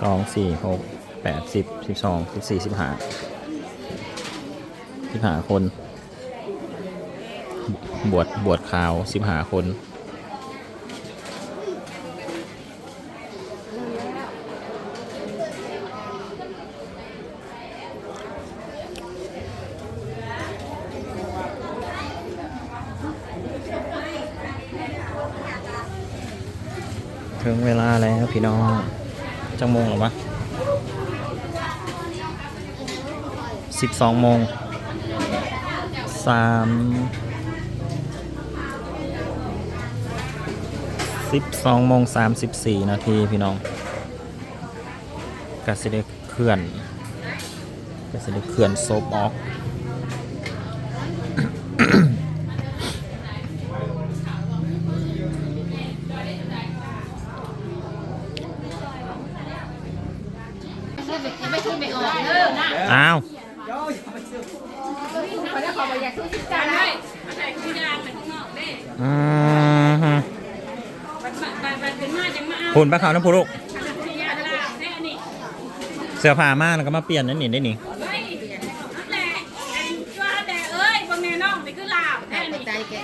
สองสี่หกแปดสิบสิบสองสิบสี่สิบห้าสิบห้าคน บวชบวชขาวสิบห้าคน ถึงเวลาแล้วพี่น้องจังโมงหรอวะสิบสองโมงสามสิบสองโมงสามสิบสี่นาทีพี่น้องกสิเดเคลื่อนกสิเดเคลื่อนโซบออก ไม่ขึ้นไม่ออกเด้อนะ อ้าว ขอแล้วขอไปอยากซื้อจานให้มาใส่คุยยางไปข้างนอกเด้ อืมฮึ บัดบัดบัดเป็นมา ปุ่นปลาขาวน้ำพุลูกคุยยางลาแท้นี่เสื้อผ้ามาแล้วก็มาเปลี่ยนนั่นนี่ได้นี่เฮ้ยนั่นแหละไอ้จ้าแต่าใจแก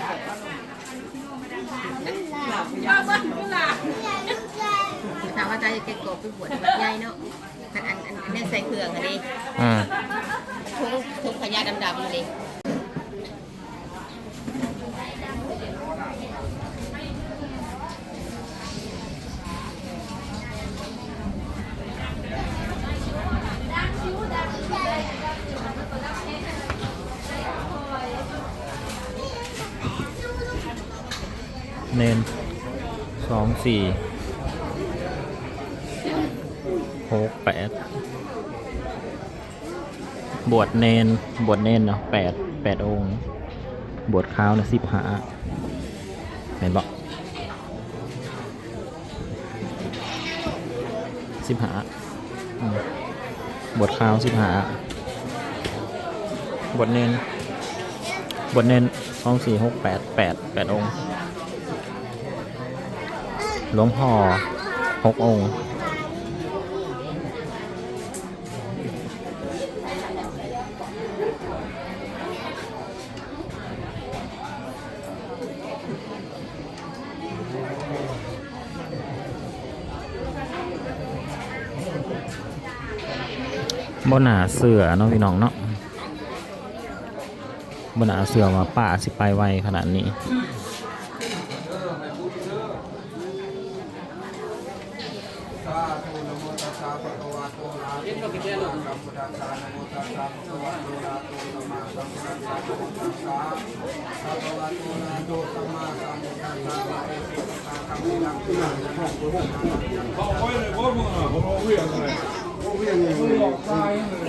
ว่าเบิ้ลคือลาบถามว่าใจแกกบไปบวชใหญ่เนาะอันอันอันนี้ใส่เครื่องอันนี้อืมทุกทุกขยะดำๆเลย เนนสองสี่หกแปดบวชเนนบวชเนนเนาะแปดแปดองค์ บวชข้าวนะสิบหาเห็นบอกสิบหาบวชข้าวสิบหาบวชเนนบวชเนนสองสี่หกแปดแปดแปดองค์ หลวงพ่อหกองค์บนหนาเสือเนาะพี่น้องเนาะบนหนาเสือมาป่าสิไปไวขนาดนี้ สาธุนะโมตัสสะภะคะวะโตอะระหะโตสัมมาสัมพุทธัสสะนะโมตัสสะภะคะวะโตอะระหะโตสัมมาสัมพุทธัสสะนะโมตัสสะภะคะวะโตอะระหะโตสัมมาสัมพุทธัสสะนะโมตัสสะภะคะวะโตอะระหะโตสัมมาสัมพุทธัสสะ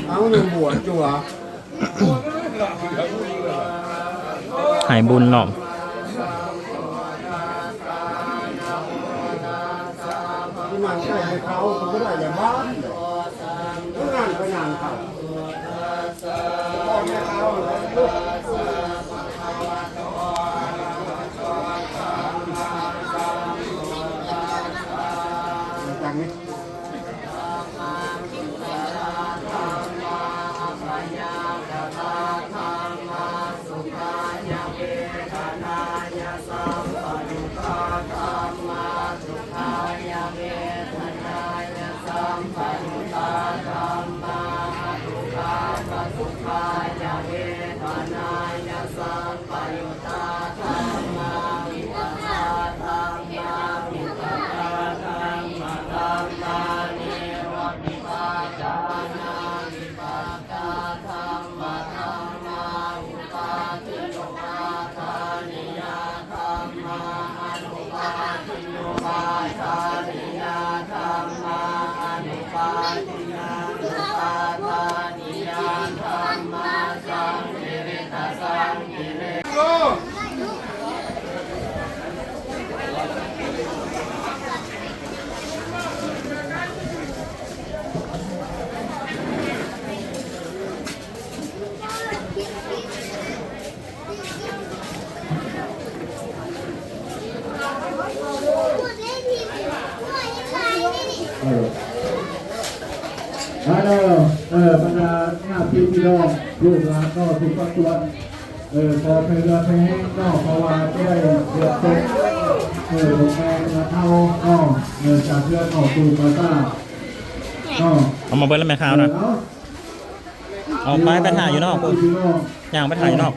เอาหนึ่งบวชจัวหายบุญหรอ เออฮัลโหลเออบรรดาหน้าพี่พี่น้องลูกหลานก็ทุกปตัวเออพอเพลือเพลงก็ภาวาเพื่อเดือดตกเออลงแรงมาเท่าก็เออจากเรื่อเข้าตูมาซ่าก็เอามาเบิ้ลแล้วไหมครับนะ เอาไปไปถ่ายอยู่นอกปุ๊บย่างไปถ่ายอยู่นอก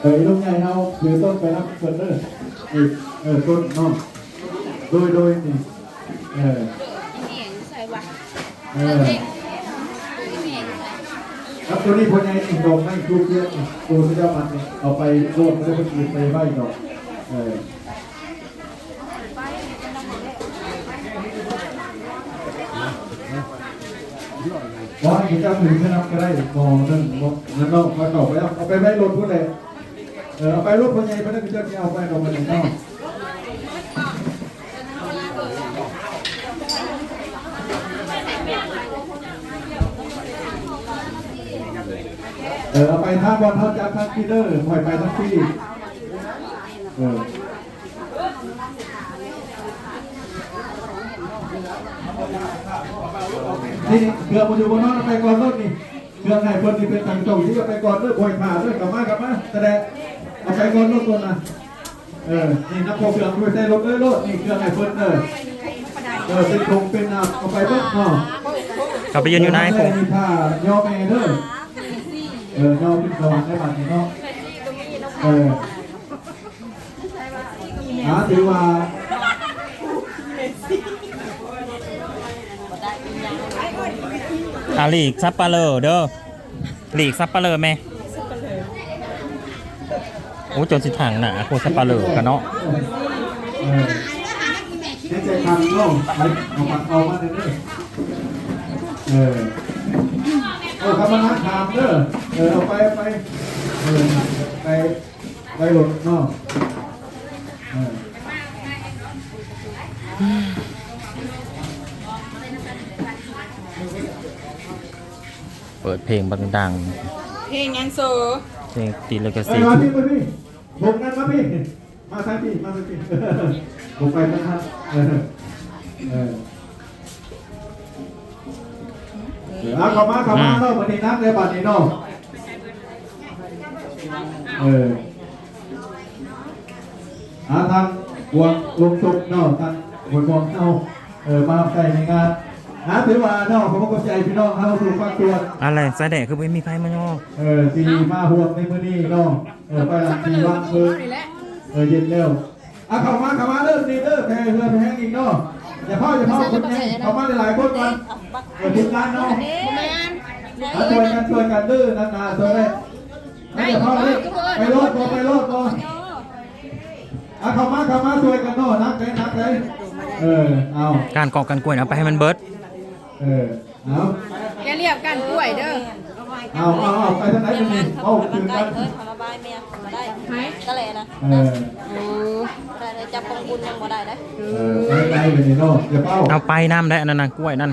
เออลูกใหญ่เราถือต้นไปรับเฟิร์นเดอร์เออต้นนอกโดยโดยนี่เออใส่ว่ะเออครับตัวนี้คนใหญ่อีกดอกไม่ทุกเยอะตัวที่เจ้ามันเนี่ยเอาไปโลดไม่ได้ไปกินไปไหว้ดอกเออ ว่าที่เจ้าถึงจะนำก็ได้มองนั่นนั่นนอกมาต่อไปเอาเอาไปไว้รถพุ่นเลยเออเอาไปรถคนใหญ่ไปนั่นก็จะเอาไปดอกมันนอกเออเอาไปท่าบอลท่าจากทางพีเดอร์ปล่อยไปทั้งที่เออ นี่เกือบมาอยู่บนน้องเอาไปก่อนรถนี่เครื่องไหนคนที่เป็นทางจงที่เอาไปก่อนด้วยปล่อยผ่าด้วยกลับมากลับมาแสดงเอาไปก่อนรถตัวน่ะเออนี่นักโปรเครื่องด้วยใส่รถเอ้ยรถนี่เครื่องไหนเพิ่นเออเออเป็นคงเป็นอะเอาไปเพิ่นเนาะเขาไปยืนอยู่ไหนผมนี่ถ้าย่อแม่เด้อเออย่อขึ้นสวรรค์ได้บัดนี้เนาะเออหาถือว่า อาลีกซับปะเลอเด้อลีกซับปะเลอแม่โอ้จนสิถังหนาโคซับปะเลอกันเนาะเจ๊ใจคันเนาะไปเอาปัดเอามาเด้อเออเออคำนักถามเด้อเออเอาไปไปเออไปไปหลดเนาะเออ ปิดเพลงดังเพลงยังโซๆเพลงตีเลกาเอซีอมาพี่มาพี่ผมกันมาพี่ มาทางพี่ มาทางพี่ ผมไปทางท่านเออเออเออเอาเข้ามาเข้ามาเนาะวันนี้นักในบัดนี้เนาะเอออาทางบวงลงสุกเนาะทางบวงบวงเอาเออมาใส่ในงาน หาถือว่าเนาะผมก็ใจพี่น้องเข้าสู่ฟังตัวอะไรสายแดกคือไม่มีไฟมาย่อเออสีมาห่วงในมื้อนี้เนาะเออไปหลังสีว่างเพิ่งเออเย็นเร็วอะเข้ามาเข้ามาเริ่มดีเริ่มแพ้เริ่มแพ้อีกเนาะอย่าพ่ออย่าพ่อคนนี้เข้ามาหลายๆคนก่อนเออทีมงานเนาะอะช่วยกันช่วยกันดื้อนานๆช่วยได้ไม่อย่าพ่อเลยไปรถก่อนไปรถก่อนอะเข้ามาเข้ามาช่วยกันเนาะนักเลยนักเลยเออเอาการกอกกันกล้วยนะเอาไปให้มันเบิร์ด เออ เอาแกเรียกกันกล้วยเด้อเอาเอาเอาไปทางไหนกันนี่เอาคืนกัน เอ้ยทำมาบายเมียมาได้ก็เลยนะเออ แต่เลยจับกองบุญยังบ่ได้นะเออไปไกลไปนี่เนาะอย่าเป้าเอาไปน้ำได้อันนั้นนะกล้วยนั่น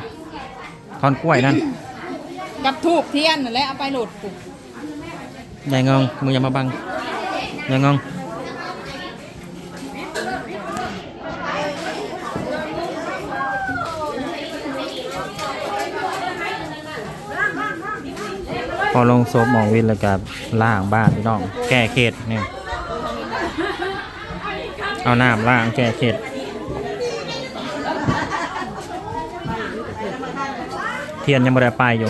ทอนกล้วยนั่นกับทูบเทียนนั่นแหละเอาไปโหลดปุ๊บ ใหญ่เงงมึงอย่ามาบังใหญ่เงง พอลงศพมองวินแล้วกับล่างบ้านพี่น้อง แก้เขตเนี่ยเอาน้ำล่างแก้เขตเทียนยังไม่ได้ไปอยู่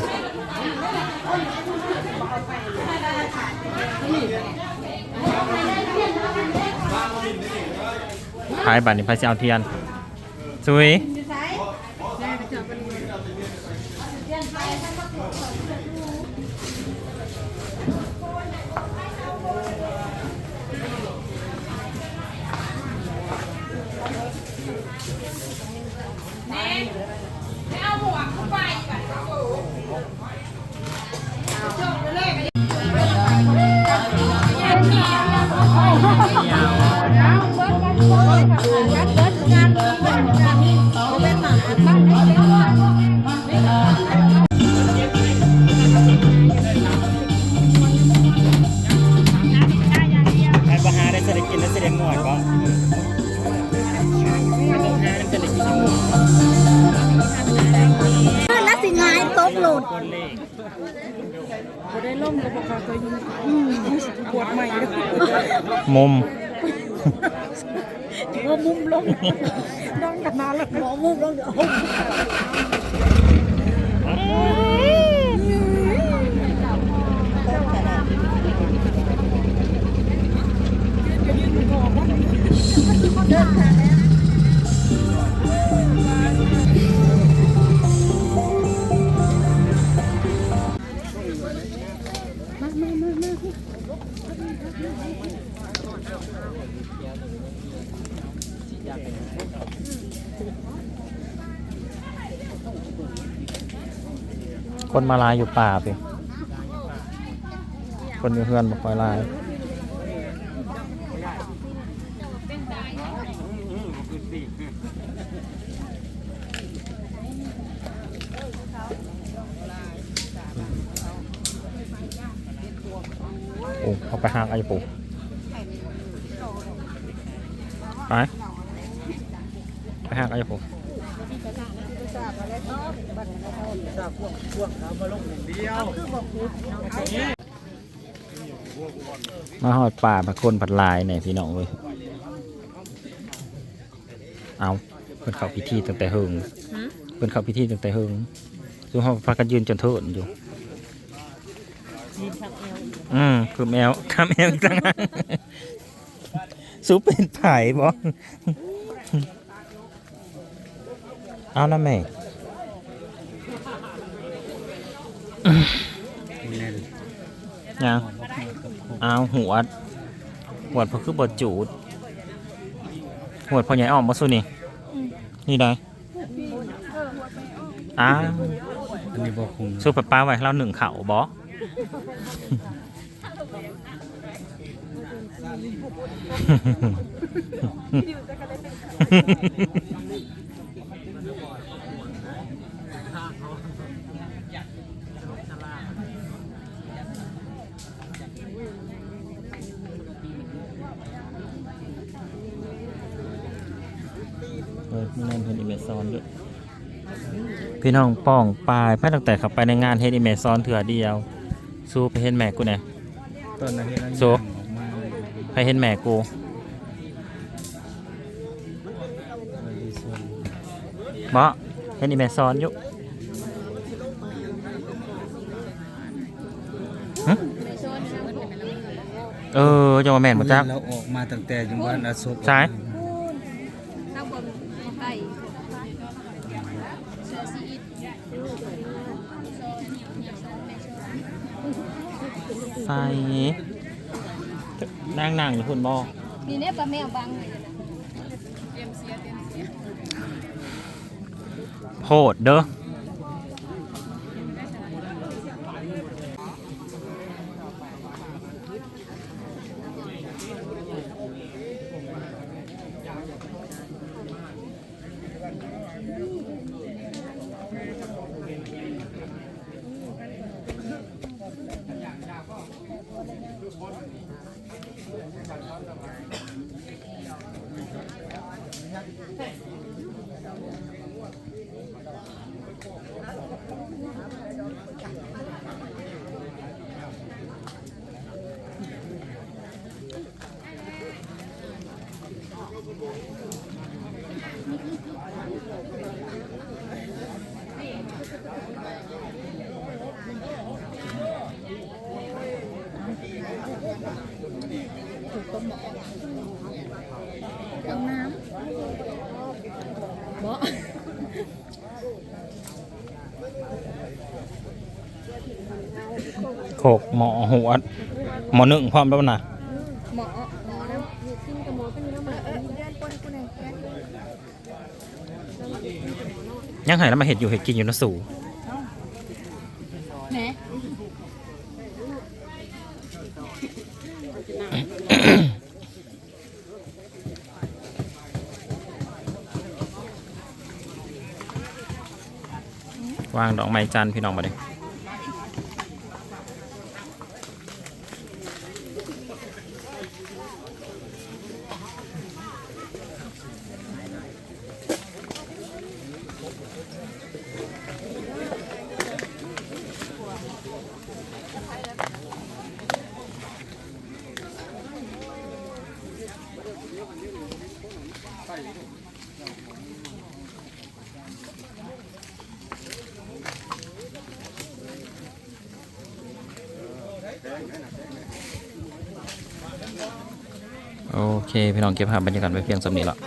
ขายบัตรนี่พายสิเอาเทียนสวย มุมว่ามุมลงนั่งกันนานแล้วหมอมุมลงเดี๋ยว คนมาลายอยู่ป่าไปคนอยู่เฮือนบอกคอยลายโอ้เอาไปหางไอ้ปูไปไปหางไอ้ปู มาหอดป่ามาคนผัดลายเนี่ยพี่น้องเว้ยเอาเพิ่นเข้าพิธีตั้งแต่เฮิงเพิ่นเข้าพิธีตั้งแต่เฮิงคือห้องพากันยืนจนเทินอยู่อืมคือแมวข้าแมวอีกต่างหากซุปเป็นไผ่บ่เอานะแม่ ยังเอาหัวดหัวดเพราะคือบดจูดหัวดพอใหญ่ออมมาสุนี่ นี่ได้อ้าวอันนี้บอกคุมสู้ป้าป้าไว้ให้เราหนึ่งเข่าบอ เออไม่นั่นเฮดอิเมซอนด้วยพี่น้องป้องปลายไปตั้งแต่ขับไปในงานเฮดอิเมซอนเถื่อเดียวสู้ไปเห็นแม่กูเนี่ยต้นนั้นที่เราโซย่างออกมาไปเห็นแม่กูเลยที่ส่วนบอเห็นอิเมซอนอยู่หึเออจะมาแม่นมาจักเราออกมาตั้งแต่ยังวันอาศพใช่ ข้างบนไก่ ใส่นั่งนั่งหรือคุณบอมีเนี่ยปลาแมวบางเลยโหดเด้อ โขกหมอหัวหมอหนึ่งพร้อมแล้วนะ หมอหมอนะอยู่ที่กับหมอเป็นน้ำมันเออเดือนปนกูไหนแก ยังไงแล้วมาเห็ดอยู่เห็ดกินอยู่นะสูแหมวางดอกไม้จันทร์พี่น้องมาเลย พี่น้องเก็บภาพบรรยากาศไว้เพียงสำนี้ละ